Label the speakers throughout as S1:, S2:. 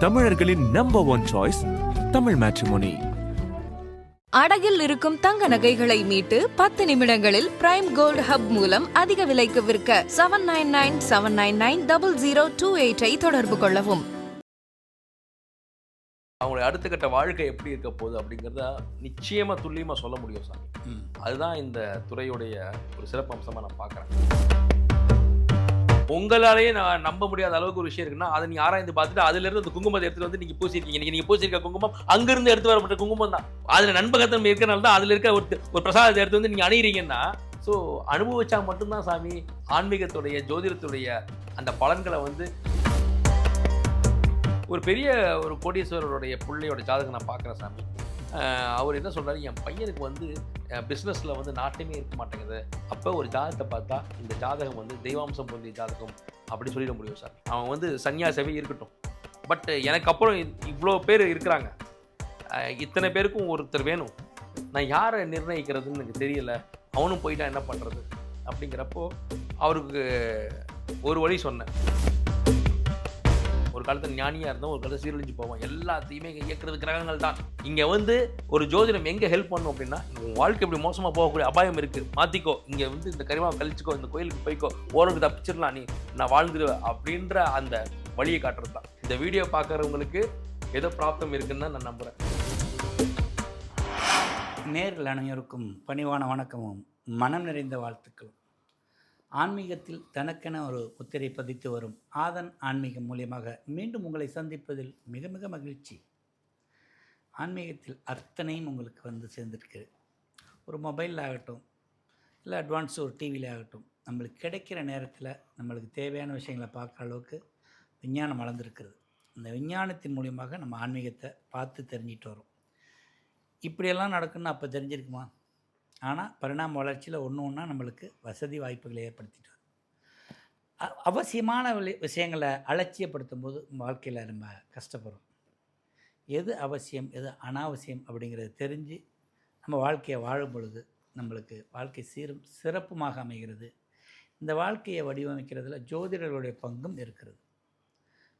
S1: தமிழர்களின் number one choice Tamil matrimony
S2: அடகில் இருக்கும் தங்க நகைகளை மீட்டு பத்து நிமிடங்களில் பிரைம் கோல்ட் ஹப் மூலம் அதிக விலைக்கு விற்க seven nine nine seven nine nine double zero two எயிட்டை தொடர்பு கொள்ளவும்.
S3: அவங்களுடைய அடுத்த கட்ட வாழ்க்கை எப்படி இருக்க போகுது அப்படிங்கிறத நிச்சயமா துல்லியமா சொல்ல முடியும் சாமி.
S4: ம்.
S3: அதுதான் இந்த துறையுடைய ஒரு சிறப்பு அம்சமா நான் பார்க்குறேன். உங்களாலேயே நான் நம்ப முடியாத அளவுக்கு ஒரு விஷயம் இருக்குன்னா அதை நீங்க ஆராய்ந்து பார்த்துட்டு அதுல இருந்து அந்த குங்குமத்தை எடுத்துட்டு வந்து நீங்க பூசிருக்கீங்க. நீங்க நீங்க பூசிருக்க குங்குமம் அங்கிருந்து எடுத்து வரப்பட்ட குங்குமம் தான். அதுல நண்பகத்தன்மை இருக்கிறனால தான் அதுல இருக்க ஒரு ஒரு பிரசாதத்தை எடுத்து வந்து நீங்க அணியிறீங்கன்னா ஸோ அனுபவிச்சா மட்டும்தான் சாமி ஆன்மீகத்துடைய ஜோதிடத்துடைய அந்த பலன்களை வந்து ஒரு பெரிய ஒரு கோடீஸ்வரருடைய பிள்ளையோட ஜாதகம் நான் பார்க்குறேன் சாமி. அவர் என்ன சொல்கிறார் என் பையனுக்கு வந்து பிஸ்னஸில் வந்து நாட்டமே இருக்க மாட்டேங்குது. அப்போ ஒரு ஜாதகத்தை பார்த்தா இந்த ஜாதகம் வந்து தெய்வாம்சம் பொருந்திய ஜாதகம் அப்படி சொல்லிட முடியும் சார். அவன் வந்து சன்னியாசவே இருக்கட்டும். பட் எனக்கு அப்புறம் இவ்வளோ பேர் இருக்கிறாங்க. இத்தனை பேருக்கும் ஒருத்தர் வேணும். நான் யாரை நிர்ணயிக்கிறதுன்னு எனக்கு தெரியல. அவனும் போயிட்டா என்ன பண்ணுறது அப்படிங்கிறப்போ அவருக்கு ஒரு வழி சொன்னேன். காலத்தில் ஞானியாக இருந்தோம் ஒரு காலத்தில் சீரழிஞ்சு போவோம் எல்லாத்தையுமே இங்கே இயக்குறது கிரகங்கள் தான். இங்கே வந்து ஒரு ஜோதிடம் எங்கே ஹெல்ப் பண்ணும் அப்படின்னா உங்கள் வாழ்க்கை இப்படி மோசமாக போகக்கூடிய அபாயம் இருக்குது மாற்றிக்கோ இங்கே வந்து இந்த கரிமா கழிச்சிக்கோ இந்த கோயிலுக்கு போய்க்கோ ஓரளவுக்கு தப்பிச்சிடலாம் நீ. நான் வாழ்ந்துடுவேன் அப்படின்ற அந்த வழியை காட்டுறது தான். இந்த வீடியோ பார்க்குறவங்களுக்கு ஏதோ ப்ராப்ளம் இருக்குன்னு தான் நான் நம்புகிறேன்
S4: நேரில் அனைவருக்கும் பணிவான வணக்கமும். மனம் நிறைந்த வாழ்த்துக்களும். ஆன்மீகத்தில் தனக்கென ஒரு முத்திரை பதித்து வரும் ஆதன் ஆன்மீகம் மூலியமாக மீண்டும் உங்களை சந்திப்பதில் மிக மிக மகிழ்ச்சி. ஆன்மீகத்தில் அத்தனையும் உங்களுக்கு வந்து சேர்ந்துருக்கு. ஒரு மொபைலில் ஆகட்டும் இல்லை அட்வான்ஸ் ஒரு டிவியில் ஆகட்டும் நம்மளுக்கு கிடைக்கிற நேரத்தில் நம்மளுக்கு தேவையான விஷயங்களை பார்க்குற அளவுக்கு விஞ்ஞானம் வளர்ந்துருக்கிறது. அந்த விஞ்ஞானத்தின் மூலியமாக நம்ம ஆன்மீகத்தை பார்த்து தெரிஞ்சிட்டு வரோம். இப்படியெல்லாம் நடக்குன்னு அப்போ தெரிஞ்சிருக்குமா? ஆனால் பரிணாம வளர்ச்சியில் ஒன்று ஒன்றா நம்மளுக்கு வசதி வாய்ப்புகளை ஏற்படுத்திட்டு வரும். அவசியமான விளை- விஷயங்களை அலட்சியப்படுத்தும் போது வாழ்க்கையில் நம்ம கஷ்டப்படுறோம் எது அவசியம் எது அனாவசியம் அப்படிங்கிறத தெரிஞ்சு நம்ம வாழ்க்கையை வாழும் பொழுது நம்மளுக்கு வாழ்க்கை சீரும் சிறப்புமாக அமைகிறது. இந்த வாழ்க்கையை வடிவமைக்கிறதுல ஜோதிடர்களுடைய பங்கும் இருக்கிறது.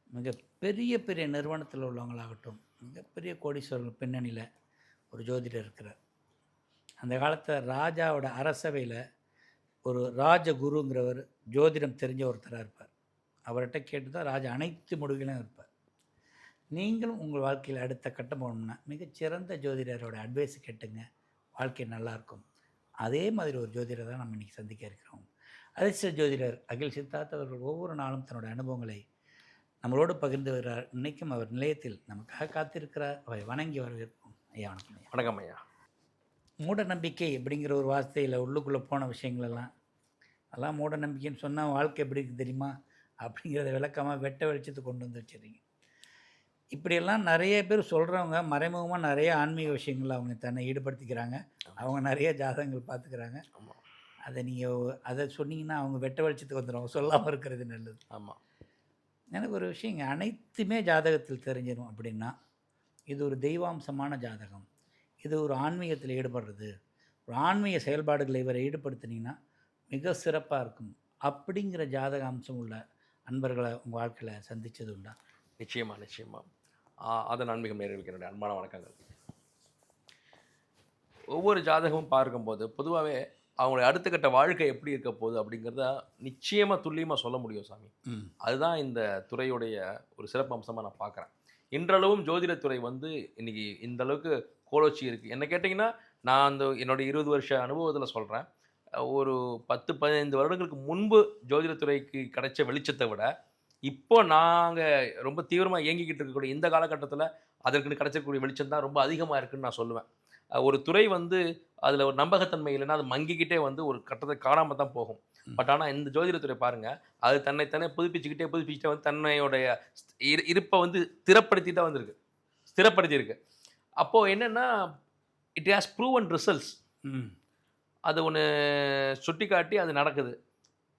S4: மிக பெரிய பெரிய நிறுவனத்தில் உள்ளவங்களாகட்டும் மிகப்பெரிய கோடீஸ்வரர்கள் பின்னணியில் ஒரு ஜோதிடர் இருக்கிறார். அந்த காலத்தில் ராஜாவோட அரசவையில் ஒரு ராஜகுருங்கிறவர் ஜோதிடம் தெரிஞ்ச ஒருத்தராக இருப்பார். அவர்கிட்ட கேட்டு தான் ராஜா அனைத்து முடிவுகளையும் இருப்பார் நீங்களும் உங்கள் வாழ்க்கையில் அடுத்த கட்டம் போகணும்னா மிகச்சிறந்த ஜோதிடரோட அட்வைஸ் கேட்டுங்க. வாழ்க்கை நல்லாயிருக்கும் அதே மாதிரி ஒரு ஜோதிடரை தான் நம்ம இன்றைக்கி சந்திக்க இருக்கிறோம். அதிர்ஷ்ட ஜோதிடர் அகில் சித்தார்த் அவர்கள் ஒவ்வொரு நாளும் தன்னோட அனுபவங்களை நம்மளோடு பகிர்ந்து வருகிறார். இன்றைக்கும் அவர் நிலையத்தில் நமக்காக காத்திருக்கிறார். அவரை வணங்கி வரவேற்போம் ஐயா வணக்கம் ஐயா.
S3: வணக்கம் ஐயா.
S4: மூட நம்பிக்கை அப்படிங்கிற ஒரு வார்த்தையில் உள்ளுக்குள்ளே போன விஷயங்களெல்லாம். அதெல்லாம் மூட நம்பிக்கைன்னு சொன்னால் வாழ்க்கை எப்படி இருக்குது தெரியுமா? அப்படிங்கிறத விளக்கமாக வெட்ட வெளிச்சத்தை கொண்டு வந்து வச்சிடுறீங்க. இப்படியெல்லாம் நிறைய பேர் சொல்கிறவங்க மறைமுகமாக நிறைய ஆன்மீக விஷயங்களில் அவங்க தன்னை ஈடுபடுத்திக்கிறாங்க. அவங்க நிறைய ஜாதகங்கள் பார்த்துக்கிறாங்க. அதை நீங்கள் அதை சொன்னீங்கன்னா அவங்க வெட்ட வெளிச்சத்துக்கு வந்துடுவாங்க சொல்லாமல் இருக்கிறது நல்லது.
S3: ஆமா.
S4: எனக்கு ஒரு விஷயங்க அனைத்துமே ஜாதகத்தில் தெரிஞ்சிடும் அப்படின்னா இது ஒரு தெய்வாம்சமான ஜாதகம். இது ஒரு ஆன்மீகத்தில் ஈடுபடுறது. ஒரு ஆன்மீக செயல்பாடுகளை இவரை ஈடுபடுத்தினீங்கன்னா மிக சிறப்பாக இருக்கும். அப்படிங்கிற ஜாதக அம்சம் உள்ள அன்பர்களை உங்கள் வாழ்க்கையில் சந்தித்தது உண்டா?
S3: நிச்சயமா நிச்சயமா. ஆ, அதன் ஆன்மீகம் நேர்களுக்கு என்னுடைய அன்பான வணக்கங்கள். ஒவ்வொரு ஜாதகமும் பார்க்கும்போது பொதுவாகவே அவங்களுடைய அடுத்த கட்ட வாழ்க்கை எப்படி இருக்க போகுது அப்படிங்கிறத நிச்சயமா துல்லியமா சொல்ல முடியும் சாமி. அதுதான் இந்த துறையுடைய ஒரு சிறப்பு அம்சமாக நான் பார்க்குறேன். இன்றளவும் ஜோதிடத்துறை வந்து இன்னைக்கு இந்த அளவுக்கு கோலோச்சி இருக்குது என்ன கேட்டிங்கன்னா நான் அந்த என்னோட இருபது வருஷ அனுபவத்தில் சொல்கிறேன் ஒரு பத்து பதினைந்து வருடங்களுக்கு முன்பு ஜோதிடத்துறைக்கு கிடைச்ச வெளிச்சத்தை விட இப்போ நாங்கள் ரொம்ப தீவிரமாக இயங்கிக்கிட்டு இருக்கக்கூடிய இந்த காலகட்டத்தில் அதற்கு கிடைச்சக்கூடிய வெளிச்சம் தான் ரொம்ப அதிகமாக இருக்குன்னு நான் சொல்லுவேன். ஒரு துறை வந்து அதில் ஒரு நம்பகத்தன்மை இல்லைன்னா அது மங்கிக்கிட்டே வந்து ஒரு கட்டத்தை காணாமல் தான் போகும். பட் ஆனால் இந்த ஜோதிடத்துறை பாருங்கள் அது தன்னைத்தானே புதுப்பிச்சுக்கிட்டே புதுப்பிச்சுட்டே வந்து தன்னையோடைய இரு இருப்பை வந்து ஸ்திரப்படுத்தி தான் வந்திருக்கு. ஸ்திரப்படுத்தியிருக்கு. அப்போது என்னென்னா இட் ஹாஸ் ப்ரூவன் ரிசல்ட்ஸ்
S4: ம்.
S3: அது ஒன்று சுட்டி காட்டி அது நடக்குது.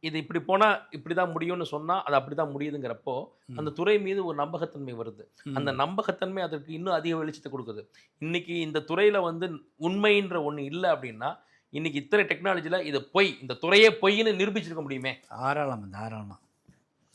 S3: இது இப்படி போனால் இப்படி தான் முடியும்னு சொன்னால் அது அப்படி தான் முடியுதுங்கிறப்போ. அந்த துறை மீது ஒரு நம்பகத்தன்மை வருது. அந்த நம்பகத்தன்மை அதற்கு இன்னும் அதிக வெளிச்சத்தை கொடுக்குது. இன்னைக்கு இந்த துறையில் வந்து உண்மைன்ற ஒன்று இல்லை அப்படின்னா இன்னைக்கு இத்தனை டெக்னாலஜியில் இது பொய் இந்த துறையே பொய்ன்னு நிரூபிச்சிருக்க முடியுமே.
S4: தாராளமாக தாராளமாக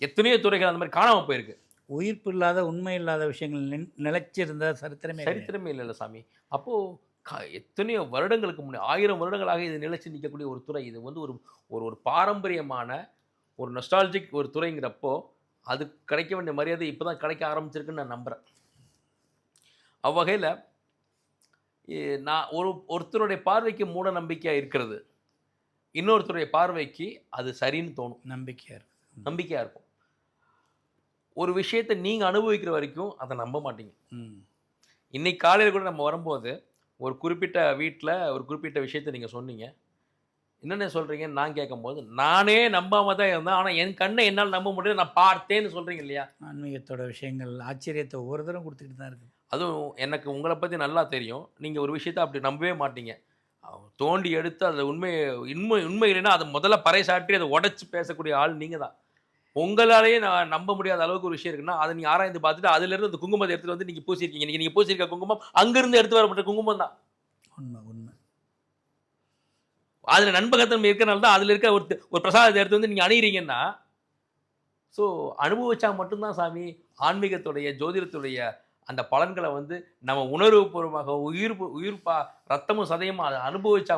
S3: எத்தனையோ துறைகள் அந்த மாதிரி காணாமல் போயிருக்கு.
S4: உயிர்ப்பு இல்லாத உண்மை இல்லாத விஷயங்கள் நின்- நிலைச்சிருந்த சரித்திரமே.
S3: சரித்திரமே இல்லைல்ல சாமி. அப்போது க எத்தனையோ வருடங்களுக்கு முன்னே ஆயிரம் வருடங்களாக இது நிலைச்சு நிற்கக்கூடிய ஒரு துறை. இது வந்து ஒரு ஒரு ஒரு பாரம்பரியமான ஒரு நொஸ்டாலஜிக் ஒரு துறைங்கிறப்போ அது கிடைக்க வேண்டிய மரியாதை இப்போ தான் கிடைக்க ஆரம்பிச்சிருக்குன்னு நான் நம்புகிறேன் அவ்வகையில் நான் ஒரு ஒருத்தருடைய பார்வைக்கு மூட நம்பிக்கையாக இருக்கிறது. இன்னொருத்தருடைய பார்வைக்கு அது சரின்னு தோணும்.
S4: நம்பிக்கையா இருக்கு.
S3: நம்பிக்கையாக இருக்கும். ஒரு விஷயத்தை நீங்கள் அனுபவிக்கிற வரைக்கும் அதை நம்ப மாட்டீங்க. இன்னைக்கு காலையில் கூட நம்ம வரும்போது ஒரு குறிப்பிட்ட வீட்டில் ஒரு குறிப்பிட்ட விஷயத்தை நீங்கள் சொன்னீங்க. என்னென்ன சொல்கிறீங்கன்னு நான் கேட்கும்போது நானே நம்பாம தான் இருந்தேன். ஆனால் என் கண்ணை என்னால் நம்ப முடியல. நான் பார்த்தேன்னு சொல்கிறீங்க இல்லையா?
S4: ஆன்மீகத்தோட விஷயங்கள் ஆச்சரியத்தை ஒவ்வொரு தரம் கொடுத்துக்கிட்டு தான் இருக்குது
S3: அதுவும் எனக்கு உங்களை பற்றி நல்லா தெரியும். நீங்கள் ஒரு விஷயத்தை அப்படி நம்பவே மாட்டீங்க. தோண்டி எடுத்து அதில் உண்மை உண்மை உண்மை இல்லைன்னா அதை முதல்ல பறைசாற்றி அதை உடச்சி பேசக்கூடிய ஆள் நீங்கள் தான். உங்களாலேயே நான் நம்ப முடியாத அளவுக்கு ஒரு விஷயம் இருக்குன்னா அதை நீங்கள் ஆராய்ந்து பார்த்துட்டு அதுலேருந்து அந்த குங்குமத்தை எடுத்துகிட்டு வந்து நீங்கள் பூசியிருக்கீங்க நீங்கள் நீங்கள் பூசியிருக்க குங்குமம் அங்கேருந்து எடுத்து வரப்பட்ட குங்குமம் தான்.
S4: உண்மை உண்மை.
S3: அதில் நண்பகத்தன்மை இருக்கிறனால தான் அதில் இருக்க ஒரு ஒரு பிரசாதத்தை எடுத்து வந்து நீங்கள் அணியிறீங்கன்னா ஸோ அனுபவிச்சா மட்டும்தான் சாமி ஆன்மீகத்துடைய ஜோதிடத்துடைய அந்த பலன்களை வந்து நம்ம உணர்வுபூர்வமாக உயிர் உயிர் பா ரத்தமும் சதையும் அதை அனுபவிச்சா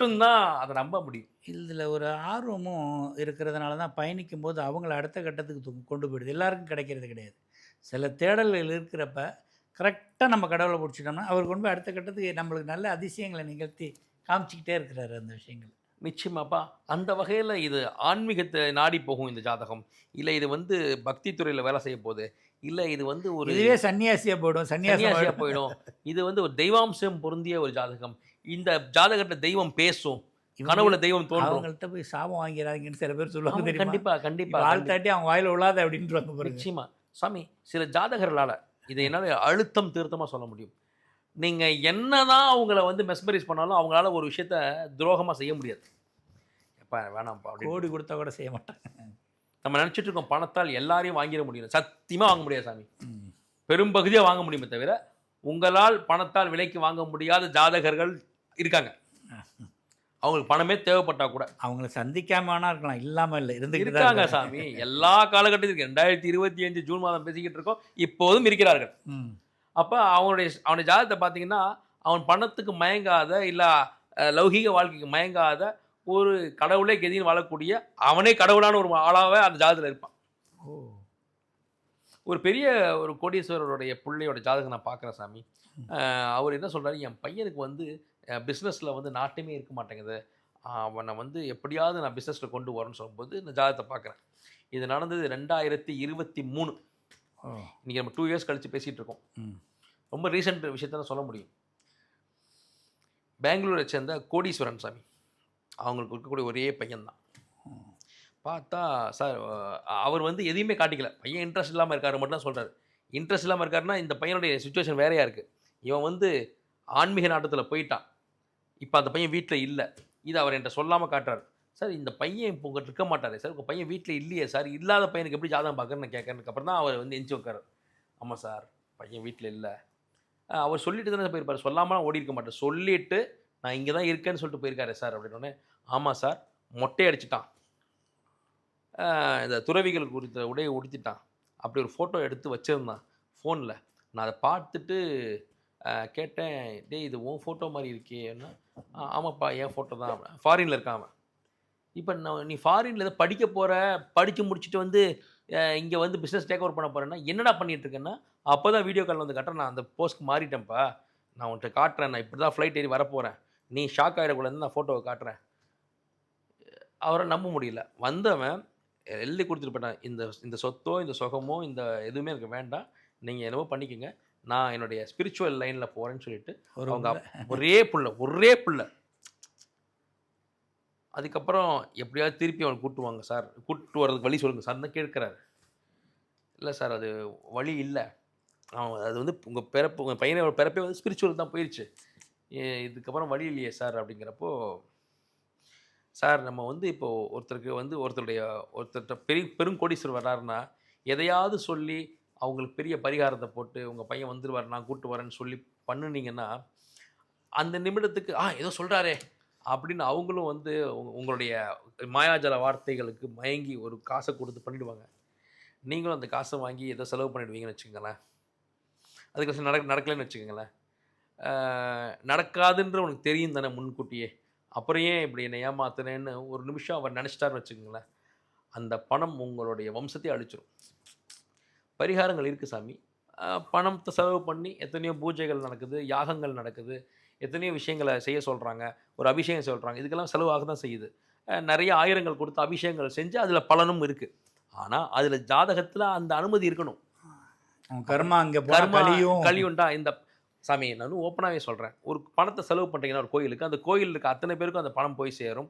S3: மட்டும்தான் அதை நம்ப முடியும்.
S4: இதில் ஒரு ஆர்வமும் இருக்கிறதுனால தான் பயணிக்கும் போது அவங்கள அடுத்த கட்டத்துக்கு கொண்டு போயிடுது. எல்லாருக்கும் கிடைக்கிறது கிடையாது. சில தேடல்கள் இருக்கிறப்ப கரெக்டாக நம்ம கடவுளை பிடிச்சிட்டோம்னா அவர் கொண்டு போய் அடுத்த கட்டத்துக்கு நம்மளுக்கு நல்ல அதிசயங்களை நிகழ்த்தி காமிச்சிக்கிட்டே இருக்கிறாரு அந்த விஷயங்கள்.
S3: நிச்சயமாப்பா. அந்த வகையில் இது ஆன்மீகத்தை நாடி போகும் இந்த ஜாதகம். இல்லை இது வந்து பக்தி துறையில் வேலை செய்ய போகுது. இல்லை இது வந்து ஒரு
S4: இதுவே சன்னியாசியாக போயிடும்
S3: சன்னியாசியா
S4: சன்னியாசியாக
S3: போயிடும். இது வந்து ஒரு தெய்வாம்சம் பொருந்திய ஒரு ஜாதகம். இந்த ஜாதகத்தில் தெய்வம் பேசும் கனவுல தெய்வம் தோன்றும்.
S4: அவங்கள்ட்ட போய் சாபம் வாங்கிறாங்கன்னு சில பேர் சொல்லுவாங்க
S3: கண்டிப்பா கண்டிப்பா
S4: ஆள். தாட்டி அவங்க வாயில விழாத அப்படின்றாங்க
S3: நிச்சயமா. சாமி சில ஜாதகர்களால இதை என்னால அழுத்தம் திருத்தமா சொல்ல முடியும். நீங்க என்னதான் அவங்கள வந்து மெஸ்மரைஸ் பண்ணாலும் அவங்களால ஒரு விஷயத்த துரோகமா செய்ய முடியாது. எப்பா வேணாம்ப்பா
S4: கோடி கொடுத்தா கூட செய்ய மாட்டாங்க.
S3: நம்ம நினைச்சிட்டு இருக்கோம் பணத்தால் எல்லாரையும் வாங்கிட முடியும் சத்தியமா வாங்க முடியாது சாமி. பெரும்பகுதியாக வாங்க முடியுமே தவிர உங்களால் பணத்தால் விலைக்கு வாங்க முடியாத ஜாதகர்கள் இருக்காங்க. அவங்களுக்கு பணமே தேவைப்பட்டா கூட.
S4: அவங்கள சந்திக்காம வேணா இருக்கலாம். இல்லாம இல்லை தான்
S3: இருக்காங்க. சாமி. எல்லா காலகட்டத்திலும் ரெண்டாயிரத்தி இருபத்தி அஞ்சு ஜூன் மாதம் பேசிக்கிட்டு இருக்கோம். இப்போதும் இருக்கிறார்கள். அப்போ அவனுடைய அவனுடைய ஜாதகத்தை பார்த்தீங்கன்னா அவன் பணத்துக்கு மயங்காத இல்லை லௌகீக வாழ்க்கைக்கு மயங்காத ஒரு கடவுளே கெதின்னு வாழக்கூடிய அவனே கடவுளான ஒரு ஆளாவே அந்த ஜாதகத்தில் இருப்பான்.
S4: ஓ.
S3: ஒரு பெரிய ஒரு கோடீஸ்வரருடைய பிள்ளையோட ஜாதகம் நான் பார்க்குறேன் சாமி. அவர் என்ன சொல்றாரு? என் பையனுக்கு வந்து பிஸ்னஸில் வந்து நாட்டமே இருக்க மாட்டேங்குது. அவனை வந்து எப்படியாவது நான் பிஸ்னஸில் கொண்டு வரேன்னு சொல்லும்போது இந்த ஜாதகத்தை பார்க்குறேன். இது நடந்தது ரெண்டாயிரத்தி இருபத்தி மூணு. இன்றைக்கி நம்ம டூ இயர்ஸ் கழித்து பேசிகிட்டு இருக்கோம். ரொம்ப ரீசெண்ட் விஷயத்த சொல்ல முடியும். பெங்களூரை சேர்ந்த கோடீஸ்வரன் சாமி. அவங்களுக்கு இருக்கக்கூடிய ஒரே பையன்தான். பார்த்தா சார் அவர் வந்து எதையுமே காட்டிக்கல. பையன் இன்ட்ரெஸ்ட் இல்லாமல் இருக்காரு மட்டும் தான் சொல்கிறார் இன்ட்ரெஸ்ட் இல்லாமல் இருக்காருன்னா இந்த பையனுடைய சுச்சுவேஷன் வேறையாக இருக்குது இவன் வந்து ஆன்மீக நாட்டத்தில் போயிட்டான். இப்போ அந்த பையன் வீட்டில் இல்லை. இது அவர் என்கிட்ட சொல்லாமல் காட்டுறாரு. சார் இந்த பையன் இப்போ உங்கள்கிட்ட இருக்க மாட்டாரே சார். உங்கள் பையன் வீட்டில் இல்லையே சார். இல்லாத பையனுக்கு எப்படி ஜாதகம் பார்க்குறேன்னு நான் கேட்கறதுக்கு அப்புறம் தான் அவர் வந்து எஞ்சி வைக்காரு ஆமாம் சார் பையன் வீட்டில் இல்லை. அவர் சொல்லிட்டு தானே போயிருப்பார். சொல்லாமல் ஓடி இருக்க மாட்டார். சொல்லிட்டு நான் இங்கே தான் இருக்கேன்னு சொல்லிட்டு போயிருக்காரு சார் அப்படின்னோடனே ஆமாம் சார் மொட்டை அடிச்சிட்டான். இந்த துறவிகள் குறித்த உடையை உடுத்திட்டான். அப்படி ஒரு ஃபோட்டோ எடுத்து வச்சுருந்தான் ஃபோனில் நான் அதை பார்த்துட்டு கேட்டேன் டேய் இது உன் ஃபோட்டோ மாதிரி இருக்கேன்னா ஆமாப்பா என் ஃபோட்டோ தான். ஃபாரினில் இருக்கான் அவன். இப்போ நான் நீ ஃபாரினில் ஏதோ படிக்க போகிற படித்து முடிச்சுட்டு வந்து இங்கே வந்து பிஸ்னஸ் டேக் ஓவர் பண்ண போகிறேன்னா என்னடா பண்ணிட்டு இருக்கேன்னா அப்போ தான் வீடியோ காலில் வந்து காட்டுறேன். நான் அந்த போஸ்ட்க்கு மாறிட்டேன்ப்பா. நான் உன்கிட்ட காட்டுறேன். நான் இப்படி தான் ஃப்ளைட் ஏறி வரப்போகிறேன் நீ ஷாக் ஆகிடக்கூடாதுன்னு நான் ஃபோட்டோவை காட்டுறேன். அவரை நம்ப முடியல. வந்தவன் எழுதி கொடுத்துட்டு போயிட்டான். இந்த இந்த சொத்தோ இந்த சுகமோ இந்த எதுவுமே எனக்கு வேண்டாம். நீங்கள் என்னவோ பண்ணிக்கோங்க. நான் என்னுடைய ஸ்பிரிச்சுவல் லைனில் போகிறேன்னு சொல்லிட்டு அவங்க ஒரே புள்ள ஒரே புள்ள. அதுக்கப்புறம் எப்படியாவது திருப்பி அவனை கூட்டு வாங்க சார். கூட்டு வர்றதுக்கு வழி சொல்லுங்கள் சார் தான் கேட்குறாரு. இல்லை சார் அது வழி இல்லை. அவன் அது வந்து உங்கள் பிறப்பு உங்கள் பையனோட பிறப்பே வந்து ஸ்பிரிச்சுவல் தான் போயிடுச்சு இதுக்கப்புறம் வழி இல்லையே சார் அப்படிங்கிறப்போ சார் நம்ம வந்து இப்போது ஒருத்தருக்கு வந்து ஒருத்தருடைய ஒருத்தர்கிட்ட பெரிய பெருங்கோடீஸ்வரர் வர்றாருன்னா எதையாவது சொல்லி அவங்களுக்கு பெரிய பரிகாரத்தை போட்டு உங்கள் பையன் வந்துடுவார் நான் கூப்பிட்டு வரேன்னு சொல்லி பண்ணுனீங்கன்னா அந்த நிமிடத்துக்கு ஆ ஏதோ சொல்கிறாரே அப்படின்னு அவங்களும் வந்து உங்களுடைய மாயாஜல வார்த்தைகளுக்கு மயங்கி ஒரு காசை கொடுத்து பண்ணிடுவாங்க. நீங்களும் அந்த காசை வாங்கி ஏதோ செலவு பண்ணிடுவீங்கன்னு வச்சுக்கோங்களேன். அதுக்கு நடக்க நடக்கலைன்னு வச்சுக்கோங்களேன். நடக்காதுன்ற உனக்கு தெரியும் தானே முன்கூட்டியே. அப்புறம் ஏன் இப்படி என்னை ஏமாத்தினேன்னு ஒரு நிமிஷம் அவர் நினச்சிட்டாருன்னு வச்சுக்கோங்களேன். அந்த பணம் உங்களுடைய வம்சத்தை அழிச்சிடும் பரிகாரங்கள் இருக்குது சாமி. பணத்தை செலவு பண்ணி எத்தனையோ பூஜைகள் நடக்குது யாகங்கள் நடக்குது எத்தனையோ விஷயங்களை செய்ய சொல்கிறாங்க ஒரு அபிஷேகம் சொல்கிறாங்க இதுக்கெல்லாம் செலவாக தான் செய்யுது. நிறைய ஆயிரங்கள் கொடுத்து அபிஷேகங்கள் செஞ்சு அதில் பலனும் இருக்குது ஆனால் அதில் ஜாதகத்தில் அந்த அனுமதி இருக்கணும்.
S4: கர்மா அங்கே
S3: கர்மா கலியுண்டா இந்த சாமி நான் ஓப்பனாகவே சொல்கிறேன் ஒரு பணத்தை செலவு பண்ணுறீங்கன்னா ஒரு கோயிலுக்கு அந்த கோயிலில் இருக்க அத்தனை பேருக்கும் அந்த பணம் போய் சேரும்.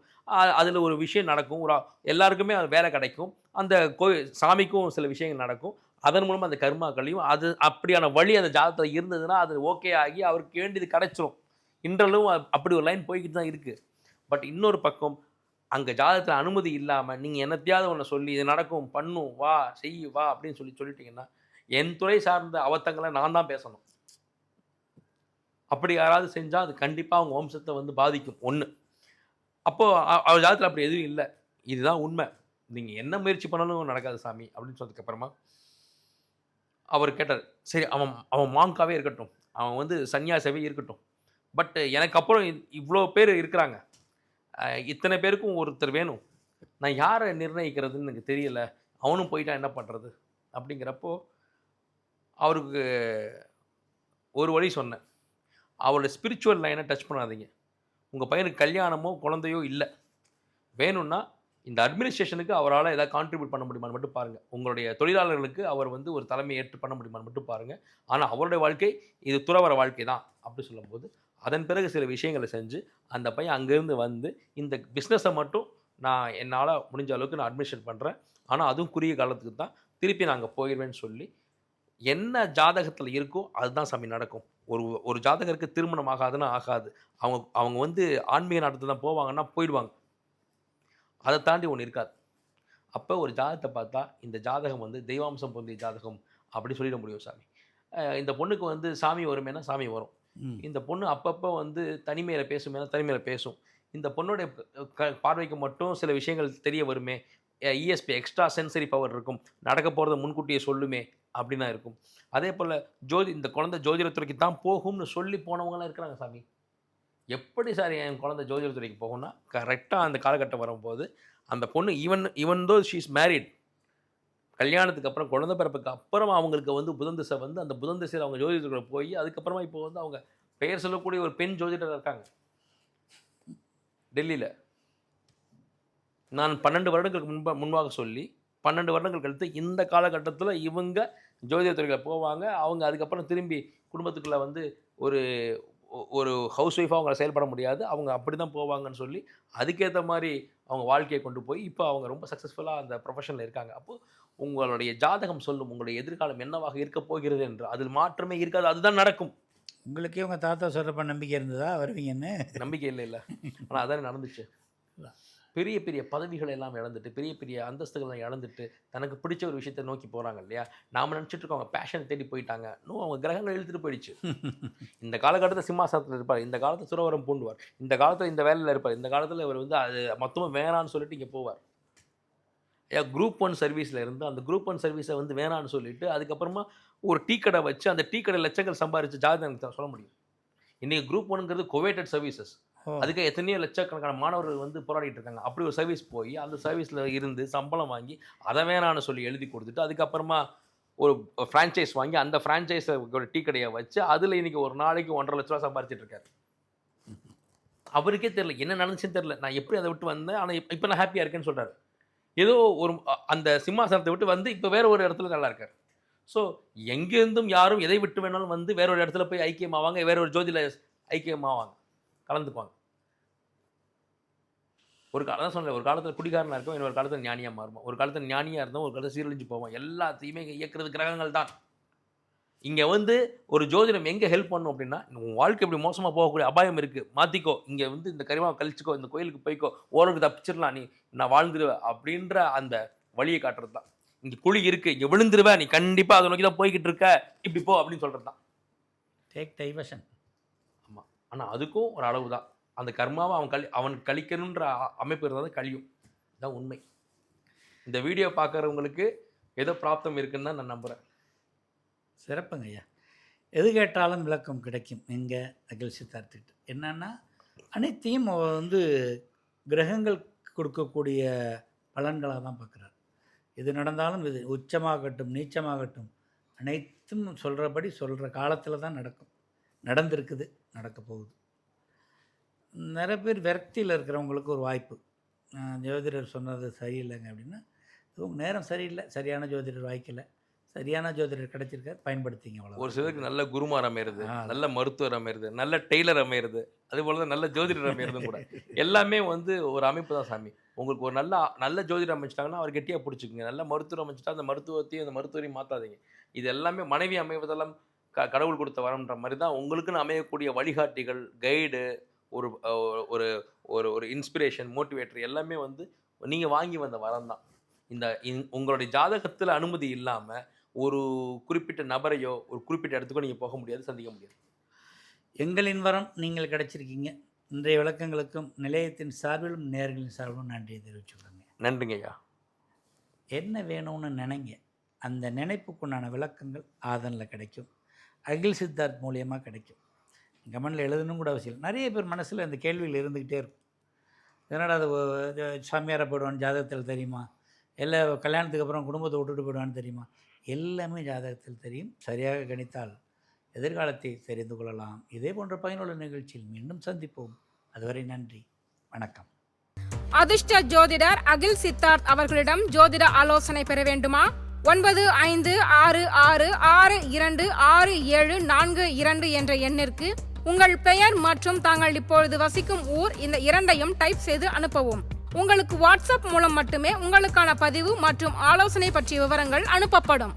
S3: அதில் ஒரு விஷயம் நடக்கும். ஒரு எல்லாருக்குமே அது வேலை கிடைக்கும். அந்த கோயில் சாமிக்கும் சில விஷயங்கள் நடக்கும். அதன் மூலமாக அந்த கர்மாக்களையும் அது அப்படியான வழி அந்த ஜாதகத்தில் இருந்ததுன்னா அது ஓகே ஆகி அவருக்கு வேண்டியது கிடைச்சிரும். இன்றளவும் அப்படி ஒரு லைன் போய்கிட்டு தான் இருக்குது பட் இன்னொரு பக்கம் அங்கே ஜாதகத்தில் அனுமதி இல்லாமல் நீங்கள் என்னத்தையாவது ஒன்று சொல்லி இது நடக்கும் பண்ணும் வா செய் வா அப்படின்னு சொல்லி சொல்லிட்டீங்கன்னா என் துறை சார்ந்த அவத்தங்களை நான் தான் பேசணும். அப்படி யாராவது செஞ்சால் அது கண்டிப்பாக அவங்க வம்சத்தை வந்து பாதிக்கும் ஒன்று அப்போது அவர் ஜாதகத்தில் அப்படி எதுவும் இல்லை. இதுதான் உண்மை. நீங்கள் என்ன முயற்சி பண்ணாலும் நடக்காது சாமி அப்படின்னு சொன்னதுக்கப்புறமா அவர் கேட்டார் சரி அவன் அவன் மாங்காவே இருக்கட்டும். அவன் வந்து சன்னியாசவே இருக்கட்டும். பட் எனக்கு அப்புறம் இவ்வளோ பேர் இருக்கிறாங்க. இத்தனை பேருக்கும் ஒருத்தர் வேணும். நான் யாரை நிர்ணயிக்கிறதுன்னு எனக்கு தெரியல. அவனும் போயிட்டா என்ன பண்ணுறது அப்படிங்கிறப்போ அவருக்கு ஒரு வழி சொன்னேன். அவரோட ஸ்பிரிச்சுவல் லைனை டச் பண்ணாதீங்க. உங்கள் பையனுக்கு கல்யாணமோ குழந்தையோ இல்லை. வேணும்னா இந்த அட்மினிஸ்ட்ரேஷனுக்கு அவரால் ஏதாவது கான்ட்ரிபியூட் பண்ண முடியுமான்னு மட்டும் பாருங்கள் உங்களுடைய தொழிலாளர்களுக்கு அவர் வந்து ஒரு தலைமை ஏற்று பண்ண முடியுமான்னு மட்டும் பாருங்கள் ஆனால் அவருடைய வாழ்க்கை இது துறவர வாழ்க்கை தான் அப்படி சொல்லும்போது அதன் பிறகு சில விஷயங்களை செஞ்சு அந்த பையன் அங்கேருந்து வந்து இந்த பிஸ்னஸை மட்டும் நான் என்னால் முடிஞ்ச அளவுக்கு நான் அட்மிஷன் பண்ணுறேன் ஆனால் அதுவும் குறுகிய காலத்துக்கு தான். திருப்பி நான் அங்கே போயிடுவேன்னு சொல்லி என்ன ஜாதகத்தில் இருக்கோ அதுதான் சாமி நடக்கும். ஒரு ஒரு ஜாதகருக்கு திருமணம் ஆகாதுன்னா ஆகாது. அவங்க அவங்க வந்து ஆன்மீக நாட்டத்தில் தான் போவாங்கன்னா போயிடுவாங்க. அதை தாண்டி ஒன்று இருக்காது. அப்போ ஒரு ஜாதகத்தை பார்த்தா இந்த ஜாதகம் வந்து தெய்வாம்சம் பொருந்திய ஜாதகம் அப்படி சொல்லிட முடியும் சாமி. இந்த பொண்ணுக்கு வந்து சாமி வருமேனா சாமி வரும். இந்த பொண்ணு அப்பப்போ வந்து தனிமையில் பேசுமேனா தனிமையில் பேசும். இந்த பொண்ணுடைய க- பார்வைக்கு மட்டும் சில விஷயங்கள் தெரிய வருமே. இஎஸ்பி எக்ஸ்ட்ரா சென்சரி பவர் இருக்கும். நடக்க போகிறத முன்கூட்டியே சொல்லுமே அப்படின்னா இருக்கும். அதே போல் ஜோதி இந்த குழந்தை ஜோதிடத்துறைக்கு தான் போகும்னு சொல்லி போனவங்களாம் இருக்கிறாங்க சாமி. எப்படி சார் என் குழந்தை ஜோதிடத்துறைக்கு போகும்னா கரெக்டாக அந்த காலகட்டம் வரும்போது அந்த பொண்ணு even even though she's married கல்யாணத்துக்கு அப்புறம் குழந்தை பிறப்புக்கு அப்புறம் அவங்களுக்கு வந்து புதன் திசை வந்து அந்த புதன் திசையில் அவங்க ஜோதிடத்துக்குள்ள போய் அதுக்கப்புறமா இப்போ வந்து அவங்க பெயர் சொல்லக்கூடிய ஒரு பெண் ஜோதிடர் இருக்காங்க. டெல்லியில். நான் பன்னெண்டு வருடங்களுக்கு முன்பா முன்பாக சொல்லி பன்னெண்டு வருடங்கள் கழித்து இந்த காலகட்டத்தில் இவங்க ஜோதிடத்துறையில் போவாங்க. அவங்க அதுக்கப்புறம் திரும்பி குடும்பத்துக்குள்ளே வந்து ஒரு ஒரு ஹவுஸ் ஒய்ஃபாக அவங்கள செயல்பட முடியாது. அவங்க அப்படி தான் போவாங்கன்னு சொல்லி அதுக்கேற்ற மாதிரி அவங்க வாழ்க்கையை கொண்டு போய் இப்போ அவங்க ரொம்ப சக்ஸஸ்ஃபுல்லாக அந்த ப்ரொஃபஷனில் இருக்காங்க. அப்போது உங்களுடைய ஜாதகம் சொல்லும் உங்களுடைய எதிர்காலம் என்னவாக இருக்க போகிறது என்று அதில் மாற்றமே இருக்காது. அதுதான் நடக்கும்.
S4: உங்களுக்கே உங்கள் தாத்தா சொல்கிறப்ப நம்பிக்கை இருந்ததா? வருவீங்கன்னு?
S3: நம்பிக்கை இல்லை இல்லை. ஆனால் அதானே நடந்துச்சு. பெரிய பெரிய பதவிகளை எல்லாம் இழந்துட்டு பெரிய பெரிய அந்தஸ்துகளை இழந்துட்டு தனக்கு பிடிச்ச ஒரு விஷயத்தை நோக்கி போகிறாங்க இல்லையா? நாம் நினச்சிட்டு இருக்கோம் அவங்க பேஷன் தேடி போயிட்டாங்க. இன்னும் அவங்க கிரகங்கள் இழுத்துட்டு போயிடுச்சு. இந்த காலகட்டத்தில் சிம்மாசனத்தில் இருப்பார். இந்த காலத்தில் சுரவரம் பூண்டுவார். இந்த காலத்தில் இந்த வேலையில் இருப்பார். இந்த காலத்தில் இவர் வந்து அது மொத்தமாக வேணான்னு சொல்லிட்டு இங்கே போவார். ஐயா குரூப் ஒன் சர்வீஸில் இருந்து அந்த குரூப் ஒன் சர்வீஸை வந்து வேணான்னு சொல்லிட்டு அதுக்கப்புறமா ஒரு டீ கடை வச்சு அந்த டீ கடை லட்சங்கள் சம்பாரிச்சு ஜாதகம் சொல்ல முடியும். இன்றைக்கி குரூப் ஒன்ங்கிறது கோவேட்டட் சர்வீசஸ். அதுக்கு எத்தனையோ லட்சக்கணக்கான மாணவர்கள் வந்து போராடிட்டு இருக்காங்க. அப்படி ஒரு சர்வீஸ் போய் அந்த சர்வீஸில் இருந்து சம்பளம் வாங்கி அதை வேணான்னு சொல்லி எழுதி கொடுத்துட்டு அதுக்கப்புறமா ஒரு ஃப்ரான்ச்சைஸ் வாங்கி அந்த ஃப்ரான்ச்சைஸை ஒரு டீ கடையை வச்சு அதில் இன்னைக்கு ஒரு நாளைக்கு ஒன்றரை லட்ச ரூபா சம்பாரிச்சிட்டு இருக்காரு. அவருக்கே தெரில என்ன நடந்துச்சுன்னு தெரில நான் எப்படி அதை விட்டு வந்தேன்? ஆனால் இப்போ நான் ஹாப்பியாக இருக்கேன்னு சொல்கிறார் ஏதோ ஒரு அந்த சிம்மாசனத்தை விட்டு வந்து இப்போ வேற ஒரு இடத்துல நல்லா இருக்கார். ஸோ எங்கேருந்தும் யாரும் எதை விட்டு வேணாலும் வந்து வேற ஒரு இடத்துல போய் ஐக்கியமாவாங்க வேற ஒரு ஜோதியில் ஐக்கியமாவாங்க. கலந்துக்குவாங்க ஒரு காலம் தான் சொன்னேன் ஒரு காலத்தில் குடிகாரனாக இருக்கும் இன்னொரு காலத்தில் ஞானியாக மாறுவோம் ஒரு காலத்தில் ஞானியாக இருந்தோம் ஒரு காலத்தில் சீரழிஞ்சு போவோம் எல்லாத்தையுமே இயக்குறது கிரகங்கள் தான். இங்கே வந்து ஒரு ஜோதிடம் எங்கே ஹெல்ப் பண்ணும் அப்படின்னா உன் வாழ்க்கை இப்படி மோசமாக போகக்கூடிய அபாயம் இருக்குது மாற்றிக்கோ இங்கே வந்து இந்த கரிமாவை கழிச்சிக்கோ இந்த கோயிலுக்கு போய்க்கோ ஓரளவுக்கு தப்பிச்சிடலாம். நீ நான் வாழ்ந்துருவேன் அப்படின்ற அந்த வழியை காட்டுறது தான். இங்கே குழி இருக்குது இங்கே விழுந்துருவேன் நீ கண்டிப்பாக அதை நோக்கி தான் போய்கிட்டு இருக்க. இப்படி போ அப்படின்னு சொல்கிறது தான்.
S4: டேக் டைவர்ஷன்
S3: ஆனால் அதுக்கும் ஒரு அளவு தான். அந்த கர்மாவை அவன் கழி அவன் கழிக்கணுன்ற அமைப்பு இருந்தால் தான் கழியும். இதுதான் உண்மை. இந்த வீடியோ பார்க்குறவங்களுக்கு ஏதோ பிராப்தம் இருக்குன்னு தான் நான் நம்புகிறேன்
S4: சிறப்புங்க ஐயா. எது கேட்டாலும் விளக்கம் கிடைக்கும். எங்கே அகில் சித்தார்த்திட்டு என்னென்னா அனைத்தையும் அவர் வந்து கிரகங்கள் கொடுக்கக்கூடிய பலன்களாக தான் பார்க்குறார் எது நடந்தாலும் இது உச்சமாகட்டும் நீச்சமாகட்டும் அனைத்தும் சொல்கிறபடி சொல்கிற காலத்தில் தான் நடக்கும். நடந்திருக்குது நடக்க போகுது. நிறைய பேர் விரக்தியில் இருக்கிறவங்களுக்கு ஒரு வாய்ப்பு. ஜோதிடர் சொன்னது சரியில்லைங்க அப்படின்னா உங்க நேரம் சரியில்லை. சரியான ஜோதிடர் வாய்க்கல. சரியான ஜோதிடர் கிடைச்சிருக்கார். பயன்படுத்திங்க அவ்வளோ
S3: ஒரு சிலருக்கு நல்ல குருமார் அமையிறது. நல்ல மருத்துவர் அமையிறது நல்ல டெய்லர் அமையிறது அது போல தான் நல்ல ஜோதிடர் அமையிறதும் கூட. எல்லாமே வந்து ஒரு அமைப்பு தான் சாமி. உங்களுக்கு ஒரு நல்ல நல்ல ஜோதிடர் அமைச்சிட்டாங்கன்னா அவர் கெட்டியாக பிடிச்சிக்கங்க. நல்ல மருத்துவர் அமைச்சிட்டா அந்த மருத்துவத்தையும் அந்த மருத்துவரையும் மாற்றாதீங்க இது எல்லாமே மனைவி அமைவதெல்லாம் க கடவுள் கொடுத்த வரம்ன்ற மாதிரி தான் உங்களுக்குன்னு அமையக்கூடிய வழிகாட்டிகள் கைடு ஒரு ஒரு ஒரு ஒரு இன்ஸ்பிரேஷன் மோட்டிவேட்டர் எல்லாமே வந்து நீங்கள் வாங்கி வந்த வரம் தான். இந்த இந்- உங்களுடைய ஜாதகத்தில் அனுமதி இல்லாமல் ஒரு குறிப்பிட்ட நபரையோ ஒரு குறிப்பிட்ட இடத்துக்கோ நீங்கள் போக முடியாது சந்திக்க முடியாது.
S4: எங்களின் வரம் நீங்கள் கிடைச்சிருக்கீங்க. இன்றைய விளக்கங்களுக்கும் நிலையத்தின் சார்பிலும் நேர்களின் சார்பிலும் நன்றியை தெரிவிச்சுக்கிறேங்க
S3: நன்றிங்க ஐயா.
S4: என்ன வேணும்னு நினைங்க அந்த நினைப்புக்குண்டான விளக்கங்கள் ஆதனில் கிடைக்கும். அகில் சித்தார்த் மூலியமாக கிடைக்கும். கமெண்டில் எழுதணும் கூட அவசியம் நிறைய பேர் மனசில் இந்த கேள்வியில் இருந்துக்கிட்டே இருக்கும். என்னடா அது ஒ- சாமியாரை ஜாதகத்தில் தெரியுமா? இல்லை கல்யாணத்துக்கு அப்புறம் குடும்பத்தை விட்டுட்டு போயிடுவான்னு தெரியுமா? எல்லாமே ஜாதகத்தில் தெரியும். சரியாக கணித்தால் எதிர்காலத்தை தெரிந்து கொள்ளலாம். இதே போன்ற பயனுள்ள நிகழ்ச்சியில் மீண்டும் சந்திப்போம். அதுவரை நன்றி. வணக்கம்.
S5: அதிர்ஷ்ட ஜோதிடர் அகில் சித்தார்த் அவர்களிடம் ஜோதிட ஆலோசனை பெற வேண்டுமா? ஒன்பது ஐந்து ஆறு ஆறு ஆறு இரண்டு ஆறு ஏழு நான்கு இரண்டு என்ற எண்ணிற்கு உங்கள் பெயர் மற்றும் தாங்கள் இப்பொழுது வசிக்கும் ஊர் இந்த இரண்டையும் டைப் செய்து அனுப்பவும். உங்களுக்கு வாட்ஸ்அப் மூலம் மட்டுமே உங்களுக்கான பதிவு மற்றும் ஆலோசனை பற்றிய விவரங்கள் அனுப்பப்படும்.